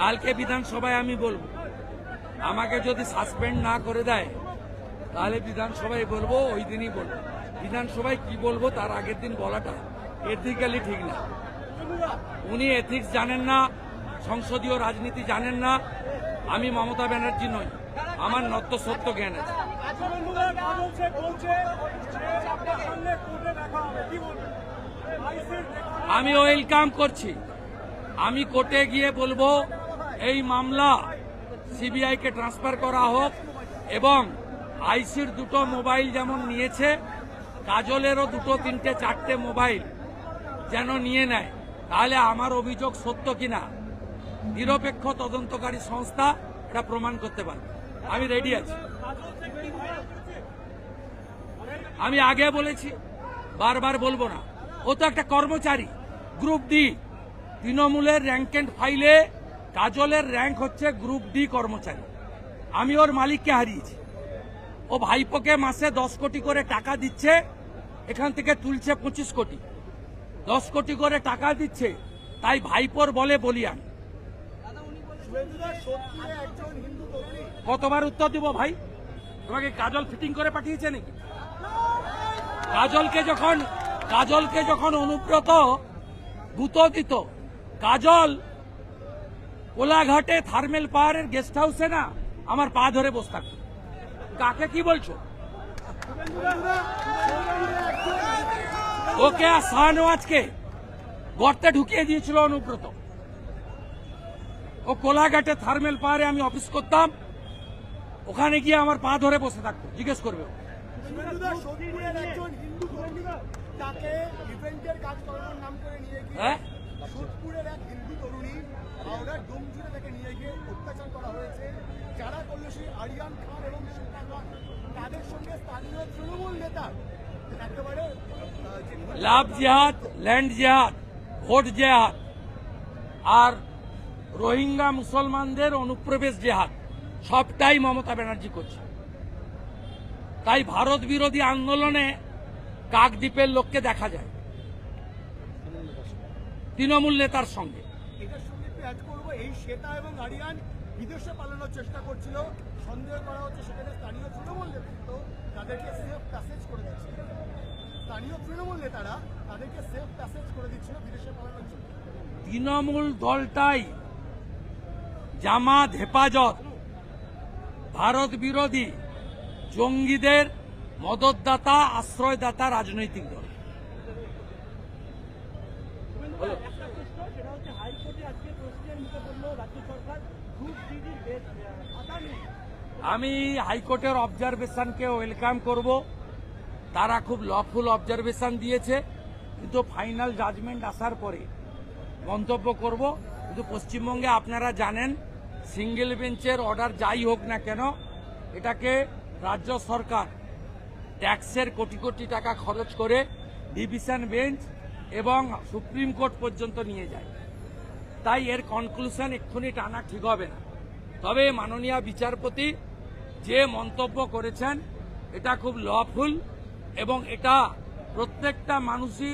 কালকে বিধানসভায় আমি বলব। আমাকে যদি সাসপেন্ড না করে দেয়, তাহলে বিধানসভায় বলব, ওই দিনই বলব। বিধানসভায় কি বলব, তার আগের দিন বলাটা এথিক্যালি ঠিক না। উনি এথিক্স জানেন না, সংসদীয় রাজনীতি জানেন না, আমি মমতা ব্যানার্জি নই। আমার নত্য সত্য জ্ঞান আছে। আমি ওয়েলকাম করছি। আমি কোর্টে গিয়ে বলব, এই মামলা সিবিআই কে ট্রান্সফার করা হোক এবং আইসির দুটো মোবাইল যেমন নিয়েছে, কাজলেরও দুটো, তিনটে, চারটে মোবাইল যেন নিয়ে নেয়, তাহলে আমার অভিযোগ সত্য কিনা? নিরপেক্ষ তদন্তকারী সংস্থা এটা প্রমাণ করতে পারবে। আমি রেডি আছি। আমি আগে বলেছি বারবার বলব না। ও তো একটা কর্মচারী গ্রুপ ডি তৃণমূলের র্যাঙ্ক এন্ড ফাইলে কাজলের র্যাঙ্ক হচ্ছে গ্রুপ ডি কর্মচারী। আমি ওর মালিককে হারিয়েছি। ও ভাইপোকে মাসে দশ কোটি করে টাকা দিচ্ছে এখান থেকে তুলছে পঁচিশ কোটি। দশ কোটি করে টাকা দিচ্ছে তাই ভাইপোর বলে বলি আমি। কতবার উত্তর দিব ভাই? তোমাকে কাজল ফিটিং করে পাঠিয়েছে নাকি? কাজলকে যখন কাজলকে যখন অনুব্রত গুঁতো দিত কাজল কোলাঘাটে থার্মেল পাহাড়ের গেস্ট হাউসে না আমার পা ধরে বসে থাকতো। কাকে কি বলছো? ওকে আর শাহনওয়াজকে গর্তে ঢুকিয়ে দিয়েছিল অনুব্রত। ও কোলাঘাটে থার্মেল পাহাড়ে আমি অফিস করতাম। ওখানে গিয়ে আমার পা ধরে বসে থাকতো জিজ্ঞেস করবে হ্যাঁ? সোদপুরের এক হিন্দু তরুণী হাওড়ার ডোমজুড়ে তাকে নিয়ে গিয়ে অত্যাচার করা হয়েছে। যারা করল সেই আরিয়ান খান এবং শ্বেতা খান তাদের সঙ্গে স্থানীয় তৃণমূল নেতা একেবারে লাভ জেহাদ ল্যান্ড জেহাদ ভোট জেহাদ আর রোহিঙ্গা মুসলমানদের অনুপ্রবেশ জেহাদ। সবটাই মমতা ব্যানার্জি করছে। তাই ভারত বিরোধী আন্দোলনে কাকদ্বীপের লোককে দেখা যায়। তৃণমূল নেতার সঙ্গে। এই শ্বেতা এবং আরিয়ান বিদেশে পালানোর চেষ্টা করছিল সন্দেহ করা হচ্ছে সেখানে স্থানীয় তৃণমূল নেতৃত্ব তাদেরকে সেফ প্যাসেজ করে স্থানীয় তৃণমূল নেতারা তাদেরকে সেফ প্যাসেজ করে দিচ্ছিল বিদেশে পালানোর জন্য। তৃণমূল দলটাই জামাত হেফাজত। ভারত বিরোধী জঙ্গিদের মদতদাতা আশ্রয়দাতা রাজনৈতিক দল। আমি হাইকোর্টের অবজারভেশনকে ওয়েলকাম করব। তারা খুব লফুল অবজারভেশন দিয়েছে কিন্তু ফাইনাল জাজমেন্ট আসার পরে মন্তব্য করব। কিন্তু পশ্চিমবঙ্গে আপনারা জানেন সিঙ্গেল বেঞ্চের অর্ডার যাই হোক না কেন, এটাকে রাজ্য সরকার ট্যাক্সের কোটি কোটি টাকা খরচ করে ডিভিশন বেঞ্চ এবং সুপ্রিম কোর্ট পর্যন্ত নিয়ে যায়। তাই এর কনক্লুশন এক্ষুনি টানা ঠিক হবে না। তবে মাননীয় বিচারপতি যে মন্তব্য করেছেন, এটা খুব লফুল এবং এটা প্রত্যেকটা মানুষই,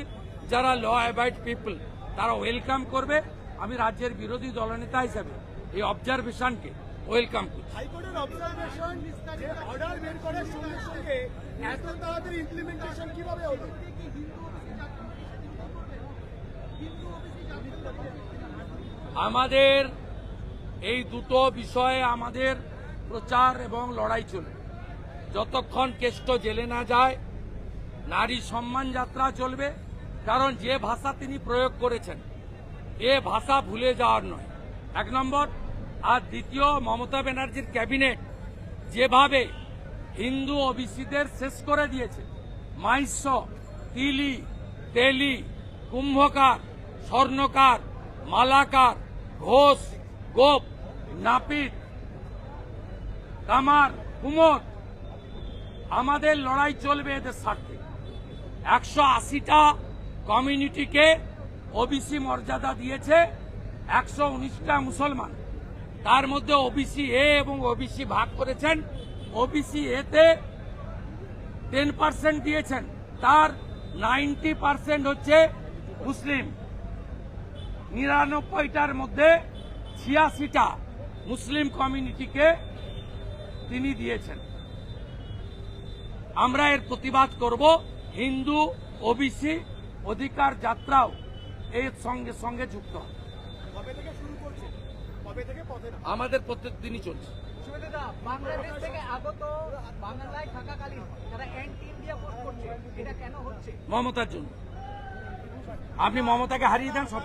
যারা ল অ্যাবাইড পিপল তারা ওয়েলকাম করবে। আমি রাজ্যের বিরোধী দলনেতা হিসেবে এই অবজারভেশনকে ওয়েলকাম করছি। হাইকোর্টের অবজারভেশন অর্ডার বের করার সঙ্গে সঙ্গে এত তাড়াতাড়ি ইমপ্লিমেন্টেশন কীভাবে হলো? আমাদের এই দুটো বিষয়ে আমাদের প্রচার এবং লড়াই চলবে যতক্ষণ কেষ্ট জেলে না যায় নারী সম্মান যাত্রা চলবে কারণ যে ভাষা তিনি প্রয়োগ করেছেন এ ভাষা ভুলে যাওয়ার নয়। এক নম্বর আর দ্বিতীয় মমতা ব্যানার্জির ক্যাবিনেট যেভাবে হিন্দু ওবিসিদের শেষ করে দিয়েছে। মাইস্য তিলি, তেলি, কুম্ভকার, স্বর্ণকার, মালাকার, ঘোষ, গোপ, নাপিত কামার কুমোর। আমাদের লড়াই চলবে এদের স্বার্থে। একশো আশিটা কমিউনিটিকে ওবিসি মর্যাদা দিয়েছে, একশো উনিশটা মুসলমান। তার মধ্যে ওবিসি এ এবং ওবিসি ভাগ করেছেন। ওবিসি এতে টেন পার্সেন্ট দিয়েছেন। তার নাইনটি পার্সেন্ট হচ্ছে মুসলিম। নিরানব্বইটার মধ্যে ছিয়াশিটা মুসলিম কমিউনিটিকে তিনি দিয়েছেন। আমরা এর প্রতিবাদ করব। হিন্দু ওবিসি অধিকার যাত্রাও এর সঙ্গে সঙ্গে যুক্ত হবে। থেকে শুরু করছে আমাদের প্রত্যেক দিনই চলছে। বাংলাদেশ থেকে আগত বাংলায় থাকাকালীন তারা অ্যান্টি ইন্ডিয়া ভোট করছে এটা কেন হচ্ছে? মমতার জন্য। আপনি মমতাকে হারিয়ে দেন সব